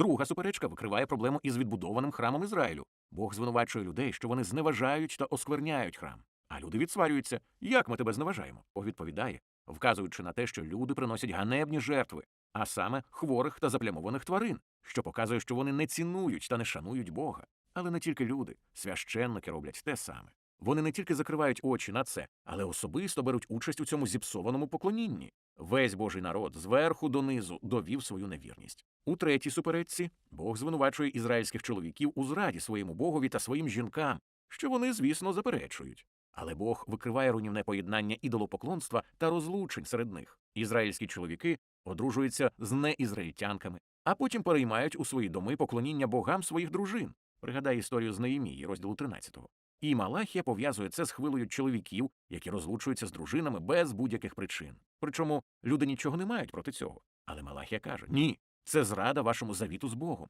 Друга суперечка викриває проблему із відбудованим храмом Ізраїлю. Бог звинувачує людей, що вони зневажають та оскверняють храм. А люди відсварюються. Як ми тебе зневажаємо? Бог відповідає, вказуючи на те, що люди приносять ганебні жертви, а саме хворих та заплямованих тварин, що показує, що вони не цінують та не шанують Бога. Але не тільки люди, священники роблять те саме. Вони не тільки закривають очі на це, але особисто беруть участь у цьому зіпсованому поклонінні. Весь Божий народ зверху донизу довів свою невірність. У третій суперечці Бог звинувачує ізраїльських чоловіків у зраді своєму богові та своїм жінкам, що вони, звісно, заперечують. Але Бог викриває руйнівне поєднання ідолопоклонства та розлучень серед них. Ізраїльські чоловіки одружуються з неізраїльтянками, а потім переймають у свої доми поклоніння богам своїх дружин. Пригадай історію з Неємії, розділу 13. І Малахія пов'язує це з хвилею чоловіків, які розлучуються з дружинами без будь-яких причин. Причому люди нічого не мають проти цього. Але Малахія каже: ні, це зрада вашому завіту з Богом.